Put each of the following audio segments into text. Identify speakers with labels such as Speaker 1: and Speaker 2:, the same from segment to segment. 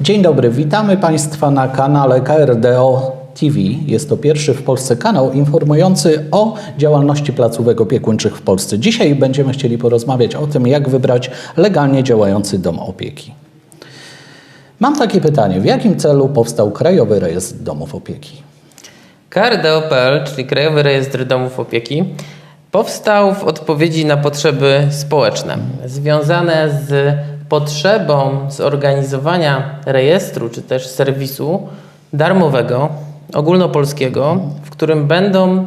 Speaker 1: Dzień dobry, witamy Państwa na kanale KRDO TV. Jest to pierwszy w Polsce kanał informujący o działalności placówek opiekuńczych w Polsce. Dzisiaj będziemy chcieli porozmawiać o tym, jak wybrać legalnie działający dom opieki. Mam takie pytanie, w jakim celu powstał Krajowy Rejestr Domów Opieki?
Speaker 2: KRDO.pl, czyli Krajowy Rejestr Domów Opieki, powstał w odpowiedzi na potrzeby społeczne związane z potrzebą zorganizowania rejestru czy też serwisu darmowego, ogólnopolskiego, w którym będą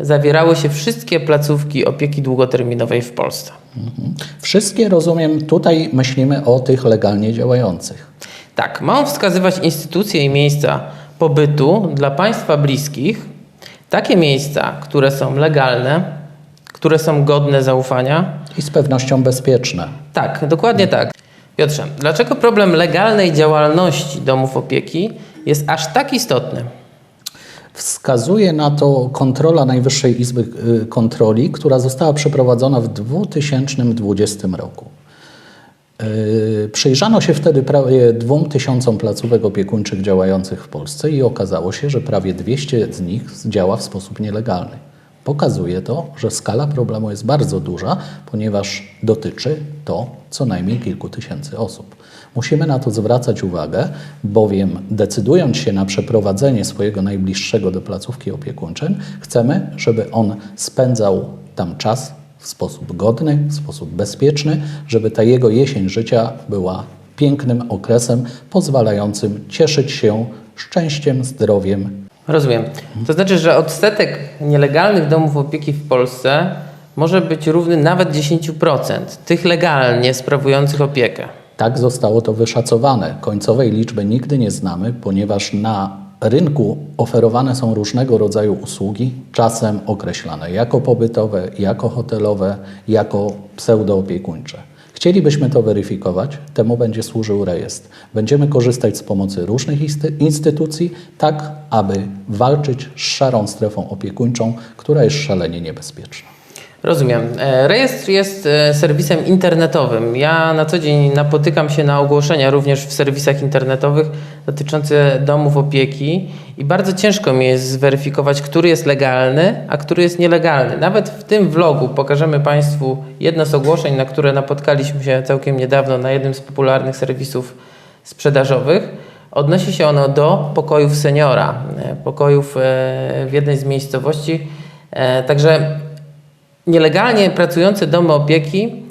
Speaker 2: zawierały się wszystkie placówki opieki długoterminowej w Polsce.
Speaker 1: Mhm. Wszystkie, rozumiem, tutaj myślimy o tych legalnie działających.
Speaker 2: Tak, ma on wskazywać instytucje i miejsca pobytu dla państwa bliskich, takie miejsca, które są legalne, które są godne zaufania.
Speaker 1: I z pewnością bezpieczne.
Speaker 2: Tak, dokładnie tak. Piotrze, dlaczego problem legalnej działalności domów opieki jest aż tak istotny?
Speaker 1: Wskazuje na to kontrola Najwyższej Izby y, Kontroli, która została przeprowadzona w 2020 roku. Yy, Przyjrzano się wtedy prawie 2000 placówek opiekuńczych działających w Polsce i okazało się, że prawie 200 z nich działa w sposób nielegalny. Pokazuje to, że skala problemu jest bardzo duża, ponieważ dotyczy to co najmniej kilku tysięcy osób. Musimy na to zwracać uwagę, bowiem decydując się na przeprowadzenie swojego najbliższego do placówki opiekuńczej, chcemy, żeby on spędzał tam czas w sposób godny, w sposób bezpieczny, żeby ta jego jesień życia była pięknym okresem pozwalającym cieszyć się szczęściem, zdrowiem.
Speaker 2: Rozumiem. To znaczy, że odsetek nielegalnych domów opieki w Polsce może być równy nawet 10% tych legalnie sprawujących opiekę.
Speaker 1: Tak zostało to wyszacowane. Końcowej liczby nigdy nie znamy, ponieważ na rynku oferowane są różnego rodzaju usługi, czasem określane jako pobytowe, jako hotelowe, jako pseudoopiekuńcze. Chcielibyśmy to weryfikować, temu będzie służył rejestr. Będziemy korzystać z pomocy różnych insty- instytucji, tak aby walczyć z szarą strefą opiekuńczą, która jest szalenie niebezpieczna.
Speaker 2: Rozumiem. E, Rejestr jest e, serwisem internetowym. Ja na co dzień napotykam się na ogłoszenia również w serwisach internetowych dotyczące domów opieki i bardzo ciężko mi jest zweryfikować, który jest legalny, a który jest nielegalny. Nawet w tym vlogu pokażemy Państwu jedno z ogłoszeń, na które napotkaliśmy się całkiem niedawno na jednym z popularnych serwisów sprzedażowych. Odnosi się ono do pokojów seniora, e, pokojów w jednej z miejscowości. Także nielegalnie pracujące domy opieki,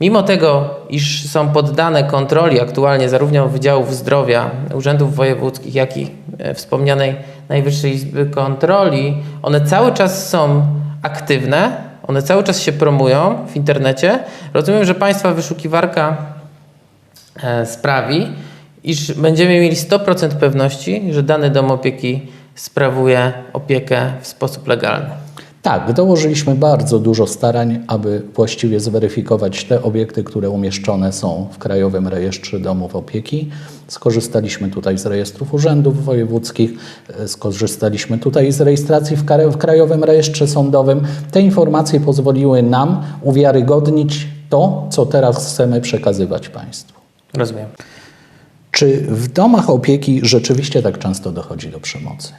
Speaker 2: mimo tego, iż są poddane kontroli aktualnie zarówno Wydziałów Zdrowia, Urzędów Wojewódzkich, jak i e, wspomnianej Najwyższej Izby Kontroli, one cały czas są aktywne, one cały czas się promują w internecie. Rozumiem, że Państwa wyszukiwarka e, sprawi, iż będziemy mieli 100% pewności, że dany dom opieki sprawuje opiekę w sposób legalny.
Speaker 1: Tak, dołożyliśmy bardzo dużo starań, aby właściwie zweryfikować te obiekty, które umieszczone są w Krajowym Rejestrze Domów Opieki. Skorzystaliśmy tutaj z rejestrów urzędów wojewódzkich, e, skorzystaliśmy tutaj z rejestracji w, Kra- w Krajowym Rejestrze Sądowym. Te informacje pozwoliły nam uwiarygodnić to, co teraz chcemy przekazywać Państwu.
Speaker 2: Rozumiem.
Speaker 1: Czy w domach opieki rzeczywiście tak często dochodzi do przemocy?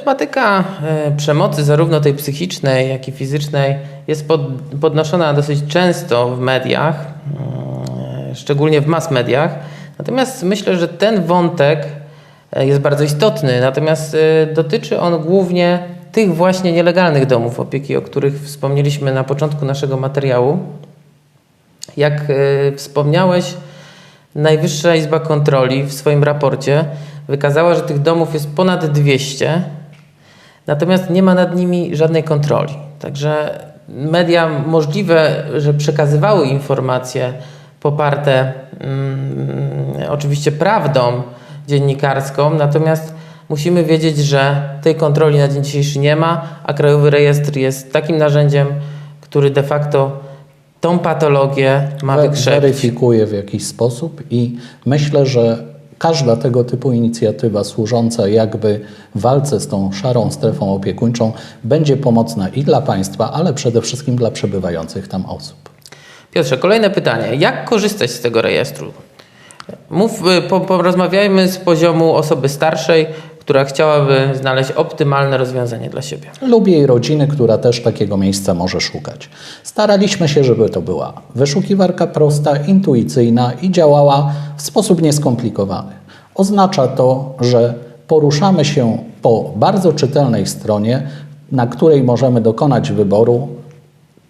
Speaker 2: Tematyka e, przemocy, zarówno tej psychicznej, jak i fizycznej, jest pod, podnoszona dosyć często w mediach, e, szczególnie w mass mediach. Natomiast myślę, że ten wątek e, jest bardzo istotny, natomiast e, dotyczy on głównie tych właśnie nielegalnych domów opieki, o których wspomnieliśmy na początku naszego materiału. Jak wspomniałeś, Najwyższa Izba Kontroli w swoim raporcie wykazała, że tych domów jest ponad 200, natomiast nie ma nad nimi żadnej kontroli. Także media możliwe, że przekazywały informacje poparte mm, oczywiście prawdą dziennikarską, natomiast musimy wiedzieć, że tej kontroli na dzień dzisiejszy nie ma, a Krajowy Rejestr jest takim narzędziem, który de facto tą patologię ma wykrzewić.
Speaker 1: weryfikuje w jakiś sposób i myślę, że każda tego typu inicjatywa służąca jakby walce z tą szarą strefą opiekuńczą będzie pomocna i dla państwa, ale przede wszystkim dla przebywających tam osób.
Speaker 2: Piotrze, kolejne pytanie. Jak korzystać z tego rejestru? Mów, y, po, porozmawiajmy z poziomu osoby starszej, która chciałaby znaleźć optymalne rozwiązanie dla siebie.
Speaker 1: lub jej rodziny, która też takiego miejsca może szukać. Staraliśmy się, żeby to była wyszukiwarka prosta, intuicyjna i działała w sposób nieskomplikowany. Oznacza to, że poruszamy się po bardzo czytelnej stronie, na której możemy dokonać wyboru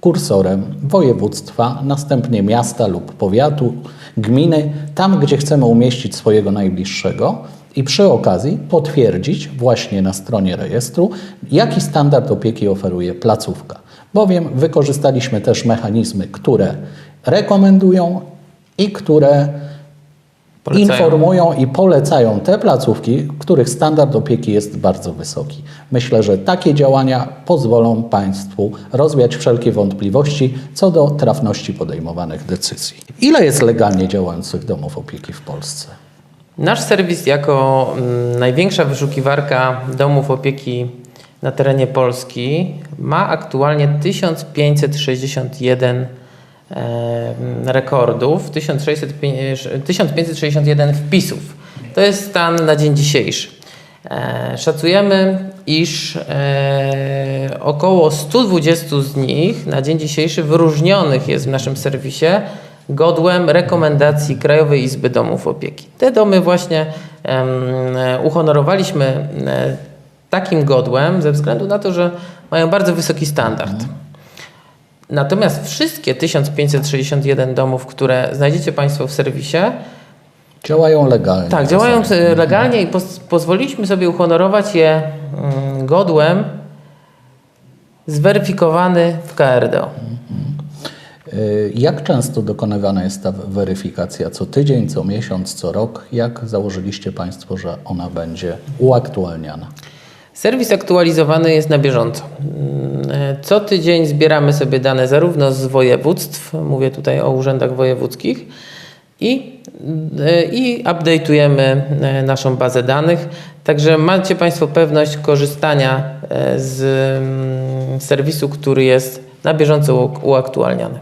Speaker 1: kursorem województwa, następnie miasta lub powiatu, gminy, tam gdzie chcemy umieścić swojego najbliższego i przy okazji potwierdzić właśnie na stronie rejestru, jaki standard opieki oferuje placówka. Bowiem wykorzystaliśmy też mechanizmy, które rekomendują i które
Speaker 2: Polecają.
Speaker 1: informują i polecają te placówki, których standard opieki jest bardzo wysoki. Myślę, że takie działania pozwolą Państwu rozwiać wszelkie wątpliwości co do trafności podejmowanych decyzji. Ile jest legalnie działających domów opieki w Polsce?
Speaker 2: Nasz serwis jako mm, największa wyszukiwarka domów opieki na terenie Polski ma aktualnie 1561 e, rekordów, 1605 1561 wpisów. To jest stan na dzień dzisiejszy. E, Szacujemy, iż e, około 120 z nich na dzień dzisiejszy wyróżnionych jest w naszym serwisie godłem rekomendacji Krajowej Izby Domów Opieki. Te domy właśnie e, uhonorowaliśmy e, takim godłem ze względu na to, że mają bardzo wysoki standard. Natomiast wszystkie 1561 domów, które znajdziecie Państwo w serwisie,
Speaker 1: Działają legalnie.
Speaker 2: tak, działają e, legalnie i poz, pozwoliliśmy sobie uhonorować je mm, godłem zweryfikowany w KRDO.
Speaker 1: Y, Jak często dokonywana jest ta weryfikacja? Co tydzień, co miesiąc, co rok? Jak założyliście Państwo, że ona będzie uaktualniana?
Speaker 2: Serwis aktualizowany jest na bieżąco. E, Co tydzień zbieramy sobie dane zarówno z województw, mówię tutaj o urzędach wojewódzkich, i, e, i update'ujemy naszą bazę danych. Także macie Państwo pewność korzystania z mm, serwisu, który jest na bieżąco uaktualniany.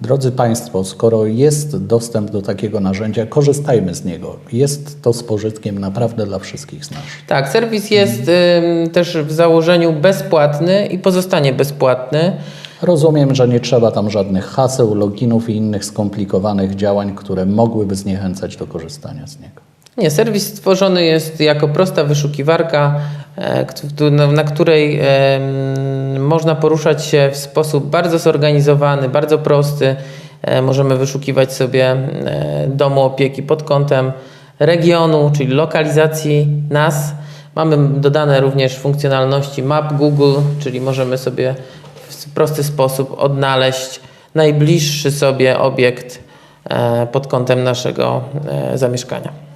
Speaker 1: Drodzy Państwo, skoro jest dostęp do takiego narzędzia, korzystajmy z niego. Jest to z pożytkiem naprawdę dla wszystkich z nas.
Speaker 2: Tak, serwis jest ym, też w założeniu bezpłatny i pozostanie bezpłatny.
Speaker 1: Rozumiem, że nie trzeba tam żadnych haseł, loginów i innych skomplikowanych działań, które mogłyby zniechęcać do korzystania z niego.
Speaker 2: Nie, serwis stworzony jest jako prosta wyszukiwarka, na, na której można poruszać się w sposób bardzo zorganizowany, bardzo prosty. E, możemy wyszukiwać sobie e, domu opieki pod kątem regionu, czyli lokalizacji nas. Mamy dodane również funkcjonalności map Google, czyli możemy sobie w prosty sposób odnaleźć najbliższy sobie obiekt e, pod kątem naszego e, zamieszkania.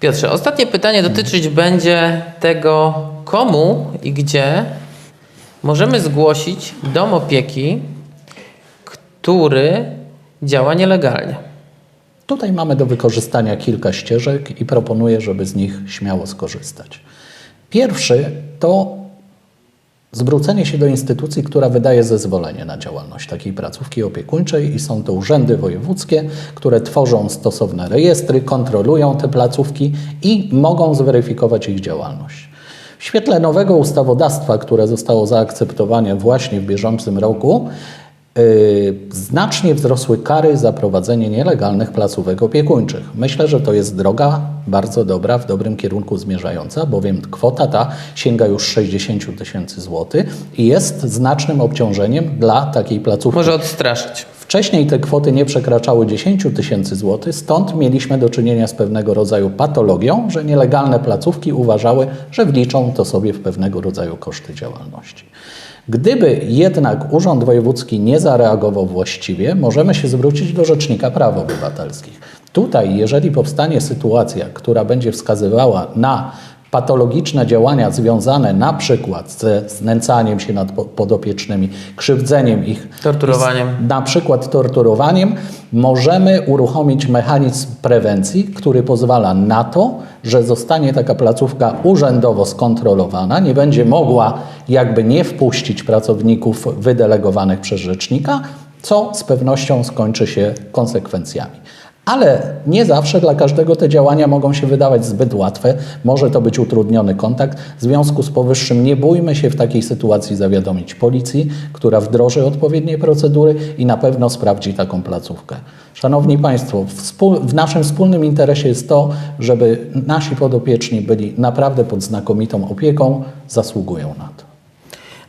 Speaker 2: Piotrze, ostatnie pytanie dotyczyć będzie tego, komu i gdzie możemy zgłosić dom opieki, który działa nielegalnie.
Speaker 1: Tutaj mamy do wykorzystania kilka ścieżek i proponuję, żeby z nich śmiało skorzystać. Pierwszy to zwrócenie się do instytucji, która wydaje zezwolenie na działalność takiej placówki opiekuńczej i są to urzędy wojewódzkie, które tworzą stosowne rejestry, kontrolują te placówki i mogą zweryfikować ich działalność. W świetle nowego ustawodawstwa, które zostało zaakceptowane właśnie w bieżącym roku, znacznie wzrosły kary za prowadzenie nielegalnych placówek opiekuńczych. Myślę, że to jest droga bardzo dobra, w dobrym kierunku zmierzająca, bowiem kwota ta sięga już 60 tysięcy złotych i jest znacznym obciążeniem dla takiej placówki.
Speaker 2: Może odstraszyć.
Speaker 1: Wcześniej te kwoty nie przekraczały 10 tysięcy złotych, stąd mieliśmy do czynienia z pewnego rodzaju patologią, że nielegalne placówki uważały, że wliczą to sobie w pewnego rodzaju koszty działalności. Gdyby jednak Urząd Wojewódzki nie zareagował właściwie, możemy się zwrócić do Rzecznika Praw Obywatelskich. Tutaj, jeżeli powstanie sytuacja, która będzie wskazywała na patologiczne działania związane na przykład ze znęcaniem się nad po- podopiecznymi, krzywdzeniem ich,
Speaker 2: Torturowaniem.
Speaker 1: na przykład torturowaniem, możemy uruchomić mechanizm prewencji, który pozwala na to, że zostanie taka placówka urzędowo skontrolowana, nie będzie mogła jakby nie wpuścić pracowników wydelegowanych przez rzecznika, co z pewnością skończy się konsekwencjami. Ale nie zawsze dla każdego te działania mogą się wydawać zbyt łatwe. Może to być utrudniony kontakt. W związku z powyższym nie bójmy się w takiej sytuacji zawiadomić policji, która wdroży odpowiednie procedury i na pewno sprawdzi taką placówkę. Szanowni Państwo, w naszym wspólnym interesie jest to, żeby nasi podopieczni byli naprawdę pod znakomitą opieką, zasługują na to.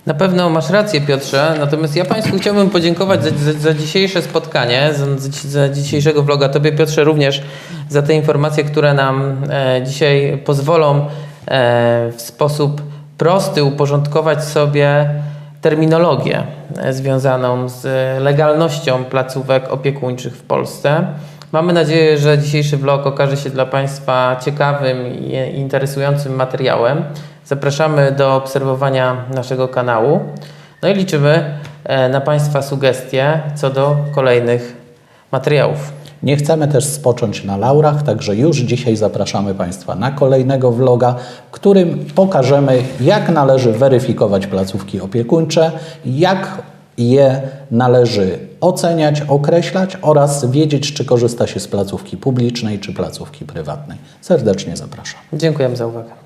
Speaker 2: Na pewno masz rację, Piotrze. Natomiast ja Państwu chciałbym podziękować za, za, za dzisiejsze spotkanie, za, za dzisiejszego vloga. Tobie, Piotrze, również za te informacje, które nam e, dzisiaj pozwolą e, w sposób prosty uporządkować sobie terminologię e, związaną z legalnością placówek opiekuńczych w Polsce. Mamy nadzieję, że dzisiejszy vlog okaże się dla Państwa ciekawym i interesującym materiałem. Zapraszamy do obserwowania naszego kanału. No i liczymy e, na Państwa sugestie co do kolejnych materiałów.
Speaker 1: Nie chcemy też spocząć na laurach, także już dzisiaj zapraszamy Państwa na kolejnego vloga, w którym pokażemy, jak należy weryfikować placówki opiekuńcze, jak je należy oceniać, określać oraz wiedzieć, czy korzysta się z placówki publicznej, czy placówki prywatnej. Serdecznie zapraszam.
Speaker 2: Dziękujemy za uwagę.